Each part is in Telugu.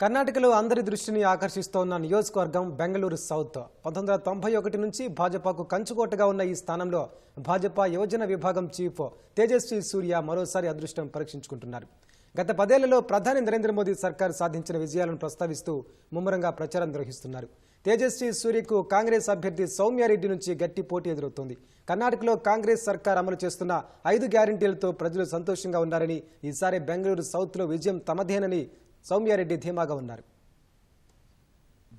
కర్ణాటకలో అందరి దృష్టిని ఆకర్షిస్తోన్న నియోజకవర్గం బెంగళూరు సౌత్. పంతొమ్మిది వందల తొంభై ఒకటి నుంచి భాజపాకు కంచుకోటగా ఉన్న ఈ స్థానంలో భాజపా యువజన విభాగం చీఫ్ తేజస్వి సూర్య మరోసారి అదృష్టం పరీక్షించుకుంటున్నారు. గత పదేళ్ళలో ప్రధాని నరేంద్ర మోదీ సర్కార్ సాధించిన విజయాలను ప్రస్తావిస్తూ ముమ్మరంగా ప్రచారం నిర్వహిస్తున్నారు. తేజస్వి సూర్యకు కాంగ్రెస్ అభ్యర్థి సౌమ్యారెడ్డి నుంచి గట్టి పోటీ ఎదురవుతోంది. కర్ణాటకలో కాంగ్రెస్ సర్కార్ అమలు చేస్తున్న ఐదు గ్యారంటీలతో ప్రజలు సంతోషంగా ఉన్నారని ఈసారి బెంగళూరు సౌత్లో విజయం తమదేనని సౌమ్యారెడ్డి ధీమాగా ఉన్నారు.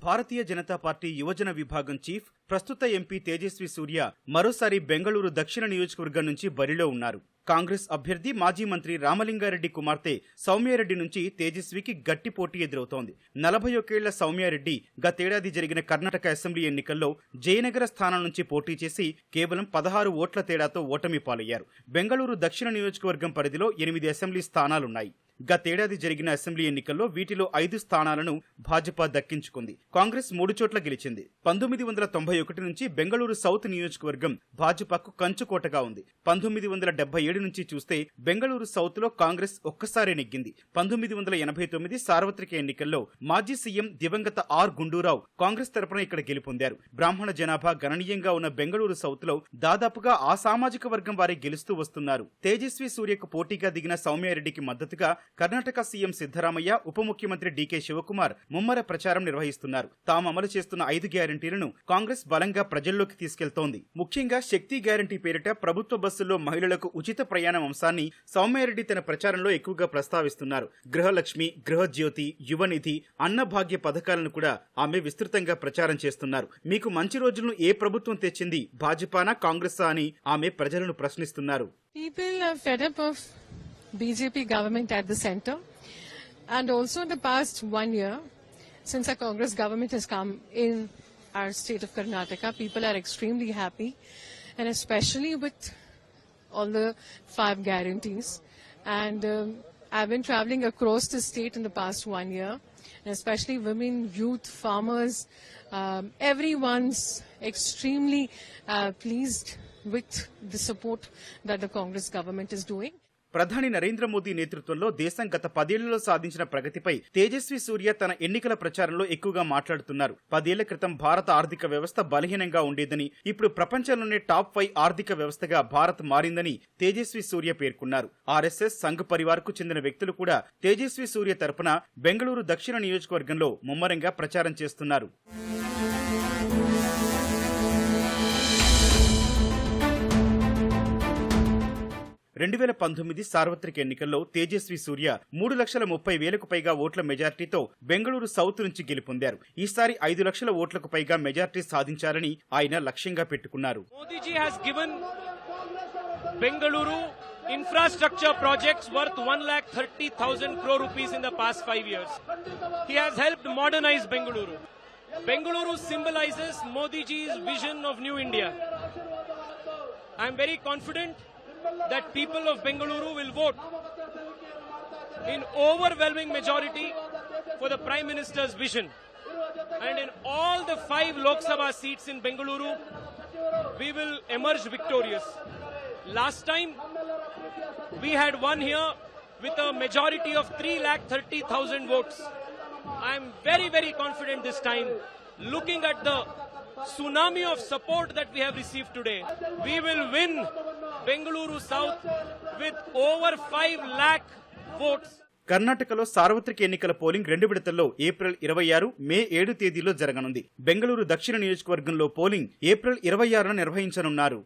భారతీయ జనతా పార్టీ యువజన విభాగం చీఫ్ ప్రస్తుత ఎంపీ తేజస్వి సూర్య మరోసారి బెంగళూరు దక్షిణ నియోజకవర్గం నుంచి బరిలో ఉన్నారు. కాంగ్రెస్ అభ్యర్థి మాజీ మంత్రి రామలింగారెడ్డి కుమార్తె సౌమ్యారెడ్డి నుంచి తేజస్వికి గట్టి పోటీ ఎదురవుతోంది. నలభై ఒకేళ్ళ సౌమ్యారెడ్డి గతేడాది జరిగిన కర్ణాటక అసెంబ్లీ ఎన్నికల్లో జయనగర స్థానం నుంచి పోటీ చేసి కేవలం పదహారు ఓట్ల తేడాతో ఓటమి పాలయ్యారు. బెంగళూరు దక్షిణ నియోజకవర్గం పరిధిలో ఎనిమిది అసెంబ్లీ స్థానాలున్నాయి. గతేడాది జరిగిన అసెంబ్లీ ఎన్నికల్లో వీటిలో ఐదు స్థానాలను భాజపా దక్కించుకుంది. కాంగ్రెస్ మూడు చోట్ల గెలిచింది. పంతొమ్మిది వందల తొంభై ఒకటి నుంచి బెంగళూరు సౌత్ నియోజకవర్గం భాజపాకు కంచుకోటగా ఉంది. పంతొమ్మిది వందల డెబ్బై ఏడు నుంచి చూస్తే బెంగళూరు సౌత్లో కాంగ్రెస్ ఒక్కసారి నెగ్గింది. పంతొమ్మిది వందల ఎనభై తొమ్మిది సార్వత్రిక ఎన్నికల్లో మాజీ సీఎం దివంగత ఆర్ గుండూరావు కాంగ్రెస్ తరపున ఇక్కడ గెలుపొందారు. బ్రాహ్మణ జనాభా గణనీయంగా ఉన్న బెంగళూరు సౌత్లో దాదాపుగా ఆ సామాజిక వర్గం వారే గెలుస్తూ వస్తున్నారు. తేజస్వి సూర్యకు పోటీగా దిగిన సౌమ్యారెడ్డికి మద్దతుగా కర్ణాటక సీఎం సిద్దరామయ్య ఉప ముఖ్యమంత్రి డీకే శివకుమార్ ముమ్మర ప్రచారం నిర్వహిస్తున్నారు. తాము అమలు చేస్తున్న ఐదు గ్యారంటీలను కాంగ్రెస్ బలంగా ప్రజల్లోకి తీసుకెళ్తోంది. ముఖ్యంగా శక్తి గ్యారంటీ పేరిట ప్రభుత్వ బస్సుల్లో మహిళలకు ఉచిత ప్రయాణం అంశాన్ని సౌమ్యారెడ్డి తన ప్రచారంలో ఎక్కువగా ప్రస్తావిస్తున్నారు. గృహలక్ష్మి గృహజ్యోతి యువనిధి అన్నభాగ్య పథకాలను కూడా ఆమె విస్తృతంగా ప్రచారం చేస్తున్నారు. మీకు మంచి రోజులను ఏ ప్రభుత్వం తెచ్చింది? భాజపానా కాంగ్రెసా అని ఆమె ప్రజలను ప్రశ్నిస్తున్నారు. People are fed up of BJP government at the center. And also in the past one year, since our Congress government has come in our state of Karnataka, people are extremely happy. And especially with all the five guarantees. And um, I've been traveling across the state in the past one year. And especially women, youth, farmers, um, everyone's extremely uh, pleased with the support that the Congress government is doing. ప్రధాని నరేంద్ర మోదీ నేతృత్వంలో దేశం గత పదేళ్ళలో సాధించిన ప్రగతిపై తేజస్వి సూర్య తన ఎన్నికల ప్రచారంలో ఎక్కువగా మాట్లాడుతున్నారు. పదేళ్ళ క్రితం భారత ఆర్థిక వ్యవస్థ బలహీనంగా ఉండేదని ఇప్పుడు ప్రపంచంలోనే టాప్ ఫైవ్ ఆర్థిక వ్యవస్థగా భారత్ మారిందని తేజస్వి సూర్య పేర్కొన్నారు. ఆర్ఎస్ఎస్ సంఘ్ పరివార్కు చెందిన వ్యక్తులు కూడా తేజస్వి సూర్య తరపున బెంగళూరు దక్షిణ నియోజకవర్గంలో ముమ్మరంగా ప్రచారం చేస్తున్నారు. రెండు వేల పంతొమ్మిది సార్వత్రిక ఎన్నికల్లో తేజస్వి సూర్య మూడు లక్షల ముప్పై వేలకు పైగా ఓట్ల మెజార్టీతో బెంగళూరు సౌత్ నుంచి గెలుపొందారు. ఈసారి ఐదు లక్షల ఓట్లకు పైగా మెజార్టీ సాధించారని ఆయన లక్ష్యంగా పెట్టుకున్నారు. Bengaluru infrastructure projects worth one lakh thirty thousand crore rupees in the past five years he has helped modernise Bengaluru Bengaluru symbolises Modiji's vision of New India I'm very confident that people of Bengaluru will vote in overwhelming majority for the Prime Minister's vision. And in all the five Lok Sabha seats in Bengaluru, we will emerge victorious. Last time, we had won here with a majority of 3,30,000 votes. I am very, very confident this time, looking at the tsunami of support that we have received today. We will win Bengaluru South with over 5 lakh votes. కర్ణాటకలో సార్వత్రిక ఎన్నికల పోలింగ్ రెండు విడతల్లో ఏప్రిల్ ఇరవై ఆరు మే ఏడు తేదీలో జరగనుంది బెంగళూరు దక్షిణ నియోజకవర్గంలో పోలింగ్ ఏప్రిల్ ఇరవై ఆరున నిర్వహించనున్నారు